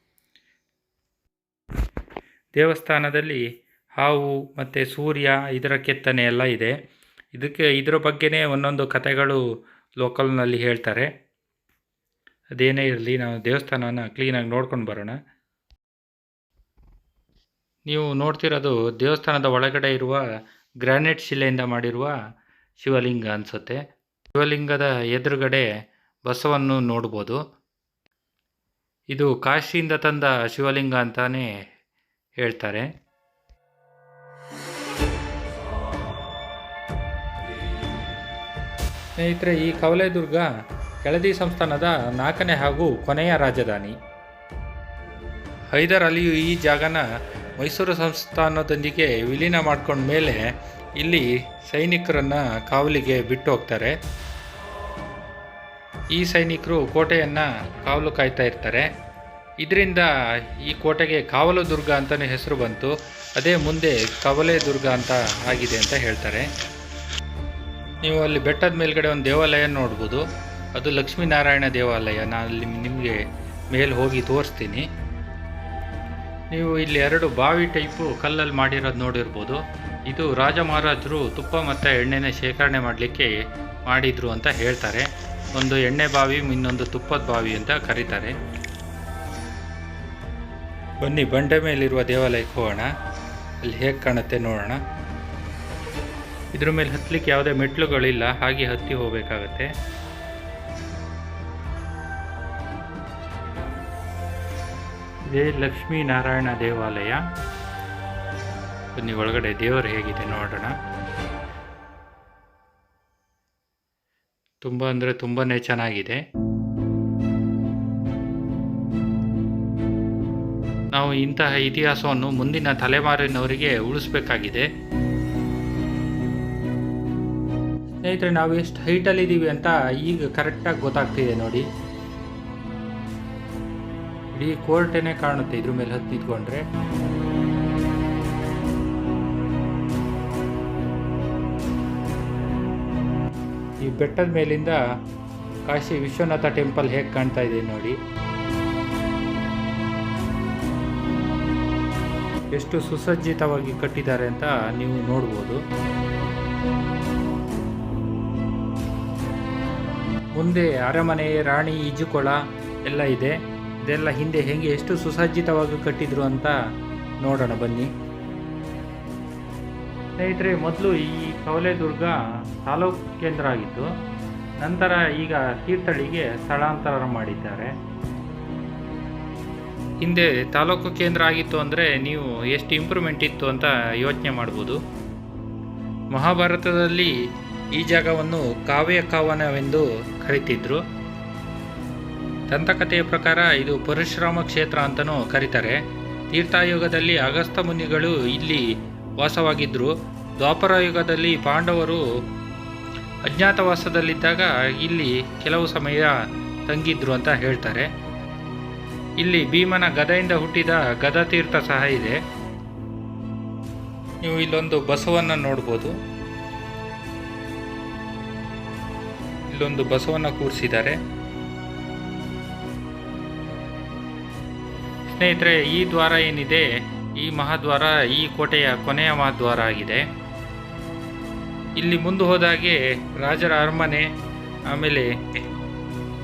Speaker 1: ದೇವಸ್ಥಾನದಲ್ಲಿ ಹಾವು ಮತ್ತು ಸೂರ್ಯ ಇದರ ಕೆತ್ತನೆ ಎಲ್ಲ ಇದೆ. ಇದಕ್ಕೆ ಇದರ ಬಗ್ಗೆನೇ ಒಂದೊಂದು ಕಥೆಗಳು ಲೋಕಲ್ನಲ್ಲಿ ಹೇಳ್ತಾರೆ. ಅದೇನೇ ಇರಲಿ, ನಾವು ದೇವಸ್ಥಾನನ ಕ್ಲೀನಾಗಿ ನೋಡ್ಕೊಂಡು ಬರೋಣ. ನೀವು ನೋಡ್ತಿರೋದು ದೇವಸ್ಥಾನದ ಒಳಗಡೆ ಇರುವ ಗ್ರಾನೈಟ್ ಶಿಲೆಯಿಂದ ಮಾಡಿರುವ ಶಿವಲಿಂಗ ಅನಿಸುತ್ತೆ. ಶಿವಲಿಂಗದ ಎದುರುಗಡೆ ಬಸವನ್ನು ನೋಡ್ಬೋದು. ಇದು ಕಾಶಿಯಿಂದ ತಂದ ಶಿವಲಿಂಗ ಅಂತಾನೆ ಹೇಳ್ತಾರೆ. ಸ್ನೇಹಿತರೆ, ಈ ಕವಲೆದುರ್ಗ ಕೆಳದಿ ಸಂಸ್ಥಾನದ ನಾಲ್ಕನೇ ಹಾಗೂ ಕೊನೆಯ ರಾಜಧಾನಿ. ಹೈದರ್ ಅಲಿಯು ಈ ಜಾಗನ ಮೈಸೂರು ಸಂಸ್ಥಾನದೊಂದಿಗೆ ವಿಲೀನ ಮಾಡ್ಕೊಂಡ ಮೇಲೆ ಇಲ್ಲಿ ಸೈನಿಕರನ್ನು ಕಾವಲಿಗೆ ಬಿಟ್ಟು ಹೋಗ್ತಾರೆ. ಈ ಸೈನಿಕರು ಕೋಟೆಯನ್ನು ಕಾವಲು ಕಾಯ್ತಾ ಇರ್ತಾರೆ. ಇದರಿಂದ ಈ ಕೋಟೆಗೆ ಕಾವಲು ದುರ್ಗ ಅಂತಲೇ ಹೆಸರು ಬಂತು. ಅದೇ ಮುಂದೆ ಕವಲೆ ದುರ್ಗ ಅಂತ ಆಗಿದೆ ಅಂತ ಹೇಳ್ತಾರೆ. ನೀವು ಅಲ್ಲಿ ಬೆಟ್ಟದ ಮೇಲ್ಗಡೆ ಒಂದು ದೇವಾಲಯ ನೋಡ್ಬೋದು. ಅದು ಲಕ್ಷ್ಮೀನಾರಾಯಣ ದೇವಾಲಯ. ನಾನು ಅಲ್ಲಿ ನಿಮಗೆ ಮೇಲೆ ಹೋಗಿ ತೋರಿಸ್ತೀನಿ. ನೀವು ಇಲ್ಲಿ ಎರಡು ಬಾವಿ ಟೈಪು ಕಲ್ಲಲ್ಲಿ ಮಾಡಿರೋದು ನೋಡಿರ್ಬೋದು. ಇದು ರಾಜ ಮಹಾರಾಜರು ತುಪ್ಪ ಮತ್ತು ಎಣ್ಣೆನ ಶೇಖರಣೆ ಮಾಡಲಿಕ್ಕೆ ಮಾಡಿದರು ಅಂತ ಹೇಳ್ತಾರೆ. ಒಂದು ಎಣ್ಣೆ ಬಾವಿ, ಇನ್ನೊಂದು ತುಪ್ಪದ ಬಾವಿ ಅಂತ ಕರೀತಾರೆ. ಬನ್ನಿ, ಬಂಡೆ ಮೇಲಿರುವ ದೇವಾಲಯಕ್ಕೆ ಹೋಗೋಣ. ಅಲ್ಲಿ ಹೇಗೆ ಕಾಣುತ್ತೆ ನೋಡೋಣ. ಇದ್ರ ಮೇಲೆ ಹತ್ತಲಿಕ್ಕೆ ಯಾವುದೇ ಮೆಟ್ಲುಗಳಿಲ್ಲ ಹಾಗೆ ಹತ್ತಿ ಹೋಗಬೇಕಾಗತ್ತೆ. ಇದೇ ಲಕ್ಷ್ಮೀನಾರಾಯಣ ದೇವಾಲಯ. ಬನ್ನಿ, ಒಳಗಡೆ ದೇವರು ಹೇಗಿದೆ ನೋಡೋಣ. ತುಂಬ ಅಂದರೆ ತುಂಬಾ ಚೆನ್ನಾಗಿದೆ. ನಾವು ಇಂತಹ ಇತಿಹಾಸವನ್ನು ಮುಂದಿನ ತಲೆಮಾರಿನವರಿಗೆ ಉಳಿಸ್ಬೇಕಾಗಿದೆ. ಸ್ನೇಹಿತರೆ, ನಾವು ಎಷ್ಟು ಹೈಟಲ್ಲಿ ಇದ್ದೀವಿ ಅಂತ ಈಗ ಕರೆಕ್ಟಾಗಿ ಗೊತ್ತಾಗ್ತಿದೆ ನೋಡಿ. ಇಡೀ ಕೋರ್ಟೇನೆ ಕಾಣುತ್ತೆ ಇದ್ರ ಮೇಲೆ ಹತ್ತಿದ್ಕೊಂಡ್ರೆ ಈ ಬೆಟ್ಟದ ಮೇಲಿಂದ ಕಾಶಿ ವಿಶ್ವನಾಥ ಟೆಂಪಲ್ ಹೇಗೆ ಕಾಣ್ತಾ ಇದೆ ನೋಡಿ. ಎಷ್ಟು ಸುಸಜ್ಜಿತವಾಗಿ ಕಟ್ಟಿದ್ದಾರೆ ಅಂತ ನೀವು ನೋಡ್ಬೋದು. ಮುಂದೆ ಅರಮನೆ, ರಾಣಿ, ಈಜುಕೊಳ ಎಲ್ಲ ಇದೆ. ಇದೆಲ್ಲ ಹಿಂದೆ ಹೆಂಗೆ ಎಷ್ಟು ಸುಸಜ್ಜಿತವಾಗಿ ಕಟ್ಟಿದ್ರು ಅಂತ ನೋಡೋಣ, ಬನ್ನಿ. ಸ್ನೇಹಿತರೆ, ಮೊದಲು ಈ ಕವಲೆದುರ್ಗ ತಾಲೂಕು ಕೇಂದ್ರ ಆಗಿತ್ತು. ನಂತರ ಈಗ ತೀರ್ಥಳ್ಳಿಗೆ ಸ್ಥಳಾಂತರ ಮಾಡಿದ್ದಾರೆ. ಹಿಂದೆ ತಾಲೂಕು ಕೇಂದ್ರ ಆಗಿತ್ತು ಅಂದರೆ ನೀವು ಎಷ್ಟು ಇಂಪ್ರೂವ್ಮೆಂಟ್ ಇತ್ತು ಅಂತ ಯೋಚನೆ ಮಾಡ್ಬೋದು. ಮಹಾಭಾರತದಲ್ಲಿ ಈ ಜಾಗವನ್ನು ಕಾವ್ಯ ಕಾವನವೆಂದು ಕರಿತಿದ್ರು. ದಂತಕಥೆಯ ಪ್ರಕಾರ ಇದು ಪರಶುರಾಮ ಕ್ಷೇತ್ರ ಅಂತಲೂ ಕರೀತಾರೆ. ತೀರ್ಥಾಯುಗದಲ್ಲಿ ಅಗಸ್ತ ಮುನಿಗಳು ಇಲ್ಲಿ ವಾಸವಾಗಿದ್ದರು ದ್ವಾಪರ ಯುಗದಲ್ಲಿ ಪಾಂಡವರು ಅಜ್ಞಾತವಾಸದಲ್ಲಿದ್ದಾಗ ಇಲ್ಲಿ ಕೆಲವು ಸಮಯ ತಂಗಿದ್ರು ಅಂತ ಹೇಳ್ತಾರೆ. ಇಲ್ಲಿ ಭೀಮನ ಗದೆಯಿಂದ ಹುಟ್ಟಿದ ಗದತೀರ್ಥ ಸಹ ಇದೆ. ನೀವು ಇಲ್ಲೊಂದು ಬಸವನ್ನು ನೋಡ್ಬೋದು. ಇಲ್ಲೊಂದು ಬಸವನ್ನ ಕೂರಿಸಿದ್ದಾರೆ. ಸ್ನೇಹಿತರೆ, ಈ ದ್ವಾರ ಏನಿದೆ? ಈ ಮಹಾದ್ವಾರ ಈ ಕೋಟೆಯ ಕೊನೆಯ ಮಹಾದ್ವಾರ ಆಗಿದೆ. ಇಲ್ಲಿ ಮುಂದೆ ಹೋದಾಗೆ ರಾಜರ ಅರಮನೆ, ಆಮೇಲೆ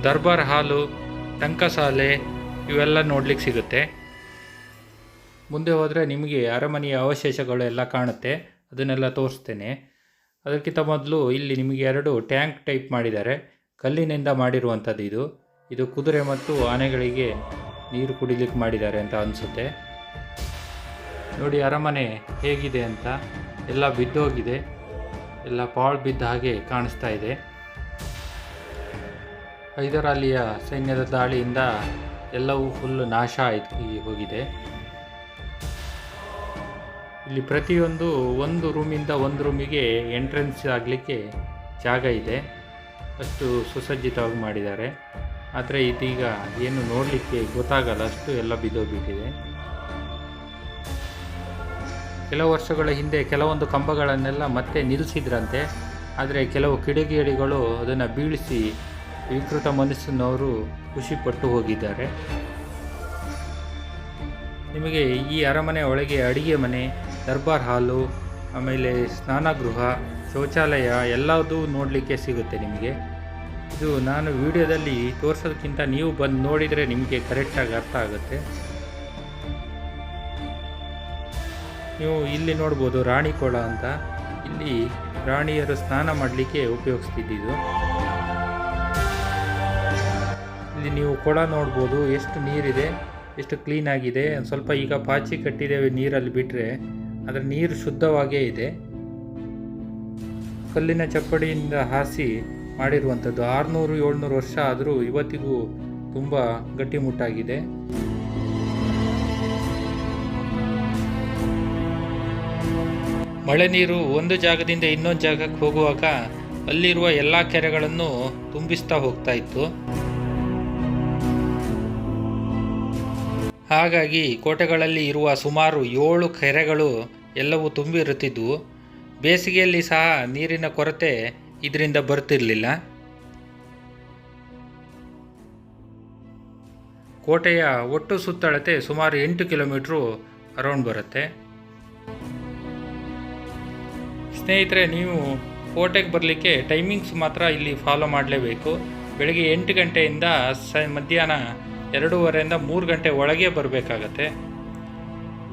Speaker 1: ದರ್ಬಾರ್ ಹಾಲು, ಟಂಕಸಾಲೆ ಇವೆಲ್ಲ ನೋಡ್ಲಿಕ್ಕೆ ಸಿಗುತ್ತೆ. ಮುಂದೆ ಹೋದರೆ ನಿಮಗೆ ಅರಮನೆಯ ಅವಶೇಷಗಳು ಎಲ್ಲ ಕಾಣುತ್ತೆ. ಅದನ್ನೆಲ್ಲ ತೋರಿಸ್ತೇನೆ. ಅದಕ್ಕಿಂತ ಮೊದಲು ಇಲ್ಲಿ ನಿಮಗೆ ಎರಡು ಟ್ಯಾಂಕ್ ಟೈಪ್ ಮಾಡಿದ್ದಾರೆ. ಕಲ್ಲಿನಿಂದ ಮಾಡಿರುವಂಥದ್ದು ಇದು. ಇದು ಕುದುರೆ ಮತ್ತು ಆನೆಗಳಿಗೆ ನೀರು ಕುಡಿಲಿಕ್ಕೆ ಮಾಡಿದ್ದಾರೆ ಅಂತ ಅನಿಸುತ್ತೆ. ನೋಡಿ ಅರಮನೆ ಹೇಗಿದೆ ಅಂತ. ಎಲ್ಲ ಬಿದ್ದೋಗಿದೆ. ಎಲ್ಲ ಪಾಳು ಬಿದ್ದ ಹಾಗೆ ಕಾಣಿಸ್ತಾ ಇದೆ. ಹೈದರಾಲಿಯ ಸೈನ್ಯದ ದಾಳಿಯಿಂದ ಎಲ್ಲವೂ ಫುಲ್ ನಾಶ ಆಯ್ತು ಹೋಗಿದೆ. ಇಲ್ಲಿ ಪ್ರತಿಯೊಂದು ಒಂದು ರೂಮಿಂದ ಒಂದು ರೂಮಿಗೆ ಎಂಟ್ರೆನ್ಸ್ ಆಗಲಿಕ್ಕೆ ಜಾಗ ಇದೆ. ಅಷ್ಟು ಸುಸಜ್ಜಿತವಾಗಿ ಮಾಡಿದ್ದಾರೆ. ಆದರೆ ಇದೀಗ ಏನು ನೋಡಲಿಕ್ಕೆ ಗೊತ್ತಾಗಲ್ಲ. ಅಷ್ಟು ಎಲ್ಲ ಬಿದ್ದೋಗ್ಬಿಟ್ಟಿದೆ. ಕೆಲವು ವರ್ಷಗಳ ಹಿಂದೆ ಕೆಲವೊಂದು ಕಂಬಗಳನ್ನೆಲ್ಲ ಮತ್ತೆ ನಿಲ್ಲಿಸಿದ್ರಂತೆ ಆದರೆ ಕೆಲವು ಕಿಡಿಗೇಡಿಗಳು ಅದನ್ನು ಬೀಳಿಸಿ ವಿಕೃತ ಮನಸ್ಸಿನವರು ಖುಷಿಪಟ್ಟು ಹೋಗಿದ್ದಾರೆ. ನಿಮಗೆ ಈ ಅರಮನೆ ಒಳಗೆ ಅಡಿಗೆ ಮನೆ ದರ್ಬಾರ್ ಹಾಲು, ಆಮೇಲೆ ಸ್ನಾನಗೃಹ, ಶೌಚಾಲಯ ಎಲ್ಲದೂ ನೋಡಲಿಕ್ಕೆ ಸಿಗುತ್ತೆ ನಿಮಗೆ. ಇದು ನಾನು ವಿಡಿಯೋದಲ್ಲಿ ತೋರಿಸೋದಕ್ಕಿಂತ ನೀವು ಬಂದು ನೋಡಿದರೆ ನಿಮಗೆ ಕರೆಕ್ಟಾಗಿ ಅರ್ಥ ಆಗುತ್ತೆ. ನೀವು ಇಲ್ಲಿ ನೋಡ್ಬೋದು ರಾಣಿ ಕೊಳ ಅಂತ. ಇಲ್ಲಿ ರಾಣಿಯರು ಸ್ನಾನ ಮಾಡಲಿಕ್ಕೆ ಉಪಯೋಗಿಸ್ತಿದ್ದಿದ್ದು. ಇಲ್ಲಿ ನೀವು ಕೊಳ ನೋಡ್ಬೋದು, ಎಷ್ಟು ನೀರಿದೆ, ಎಷ್ಟು ಕ್ಲೀನಾಗಿದೆ ಸ್ವಲ್ಪ ಈಗ ಪಾಚಿ ಕಟ್ಟಿದ್ದೇವೆ ನೀರಲ್ಲಿ ಬಿಟ್ಟರೆ ಅದರ ನೀರು ಶುದ್ಧವಾಗೇ ಇದೆ. ಕಲ್ಲಿನ ಚಪ್ಪಡಿಯಿಂದ ಹಾಸಿ ಮಾಡಿರುವಂಥದ್ದು ಆರುನೂರು, ಏಳ್ನೂರು ವರ್ಷ ಆದರೂ ಇವತ್ತಿಗೂ ತುಂಬ ಗಟ್ಟಿಮುಟ್ಟಾಗಿದೆ. ಮಳೆ ನೀರು ಒಂದು ಜಾಗದಿಂದ ಇನ್ನೊಂದು ಜಾಗಕ್ಕೆ ಹೋಗುವಾಗ ಅಲ್ಲಿರುವ ಎಲ್ಲ ಕೆರೆಗಳನ್ನು ತುಂಬಿಸ್ತಾ ಹೋಗ್ತಾ ಇತ್ತು. ಹಾಗಾಗಿ ಕೋಟೆಗಳಲ್ಲಿ ಇರುವ ಸುಮಾರು ಏಳು ಕೆರೆಗಳು ಎಲ್ಲವೂ ತುಂಬಿರುತ್ತಿದ್ವು ಬೇಸಿಗೆಯಲ್ಲಿ ಸಹ ನೀರಿನ ಕೊರತೆ ಇದರಿಂದ ಬರ್ತಿರಲಿಲ್ಲ. ಕೋಟೆಯ ಒಟ್ಟು ಸುತ್ತಳತೆ ಸುಮಾರು ಎಂಟು ಕಿಲೋಮೀಟ್ರು ಅರೌಂಡ್ ಬರುತ್ತೆ. ಸ್ನೇಹಿತರೆ, ನೀವು ಕೋಟೆಗೆ ಬರಲಿಕ್ಕೆ ಟೈಮಿಂಗ್ಸ್ ಮಾತ್ರ ಇಲ್ಲಿ ಫಾಲೋ ಮಾಡಲೇಬೇಕು. ಬೆಳಗ್ಗೆ ಎಂಟು ಗಂಟೆಯಿಂದ ಸ, ಮಧ್ಯಾಹ್ನ ಎರಡೂವರೆಯಿಂದ ಮೂರು ಗಂಟೆ ಒಳಗೆ ಬರಬೇಕಾಗತ್ತೆ.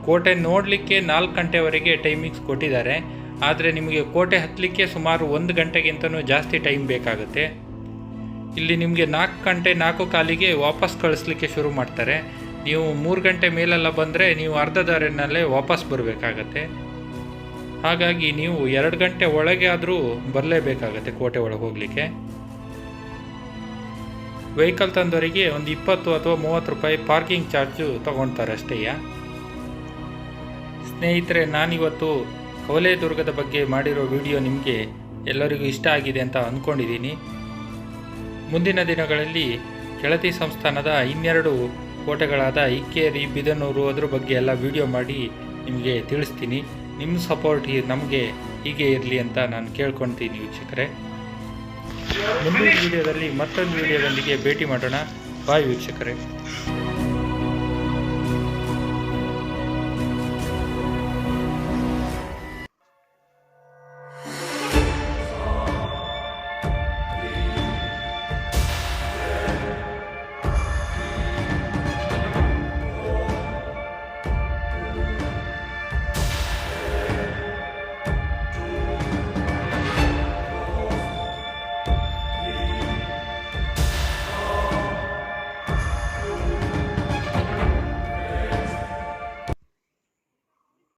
Speaker 1: ಕೋಟೆ ನೋಡಲಿಕ್ಕೆ ನಾಲ್ಕು ಗಂಟೆವರೆಗೆ ಟೈಮಿಂಗ್ಸ್ ಕೊಟ್ಟಿದ್ದಾರೆ. ಆದರೆ ನಿಮಗೆ ಕೋಟೆ ಹತ್ತಲಿಕ್ಕೆ ಸುಮಾರು ಒಂದು ಗಂಟೆಗಿಂತನೂ ಜಾಸ್ತಿ ಟೈಮ್ ಬೇಕಾಗುತ್ತೆ. ಇಲ್ಲಿ ನಿಮಗೆ ನಾಲ್ಕು ಗಂಟೆ ನಾಲ್ಕು ಕಾಲಿಗೆ ವಾಪಸ್ ಕಳಿಸ್ಲಿಕ್ಕೆ ಶುರು ಮಾಡ್ತಾರೆ. ನೀವು ಮೂರು ಗಂಟೆ ಮೇಲೆಲ್ಲ ಬಂದರೆ ನೀವು ಅರ್ಧ ದಾರಿನಲ್ಲೇ ವಾಪಸ್ ಬರಬೇಕಾಗತ್ತೆ. ಹಾಗಾಗಿ ನೀವು ಎರಡು ಗಂಟೆ ಒಳಗೆ ಆದರೂ ಬರಲೇಬೇಕಾಗತ್ತೆ ಕೋಟೆ ಒಳಗೆ ಹೋಗಲಿಕ್ಕೆ. ವೆಹಿಕಲ್ ತಂದವರಿಗೆ ಒಂದು ಇಪ್ಪತ್ತು ಅಥವಾ ಮೂವತ್ತು ರೂಪಾಯಿ ಪಾರ್ಕಿಂಗ್ ಚಾರ್ಜು ತೊಗೊಳ್ತಾರೆ ಅಷ್ಟೇಯ ಸ್ನೇಹಿತರೆ, ನಾನಿವತ್ತು ಕವಲೇದುರ್ಗದ ಬಗ್ಗೆ ಮಾಡಿರೋ ವಿಡಿಯೋ ನಿಮಗೆ ಎಲ್ಲರಿಗೂ ಇಷ್ಟ ಆಗಿದೆ ಅಂತ ಅಂದ್ಕೊಂಡಿದ್ದೀನಿ ಮುಂದಿನ ದಿನಗಳಲ್ಲಿ ಕೆಳತಿ ಸಂಸ್ಥಾನದ ಇನ್ನೆರಡು ಕೋಟೆಗಳಾದ ಇಕ್ಕೇರಿ ಬಿದನೂರು ಅದ್ರ ಬಗ್ಗೆ ಎಲ್ಲ ವಿಡಿಯೋ ಮಾಡಿ ನಿಮಗೆ ತಿಳಿಸ್ತೀನಿ. ನಿಮ್ಮ ಸಪೋರ್ಟ್ ನಮಗೆ ಹೀಗೆ ಇರಲಿ ಅಂತ ನಾನು ಕೇಳ್ಕೊತೀನಿ ವೀಕ್ಷಕರೇ. ಮುಂದಿನ ವಿಡಿಯೋದಲ್ಲಿ ಮತ್ತೊಂದು ವಿಡಿಯೋದೊಂದಿಗೆ ಭೇಟಿ ಮಾಡೋಣ. ಬಾಯ್ ವೀಕ್ಷಕರೇ.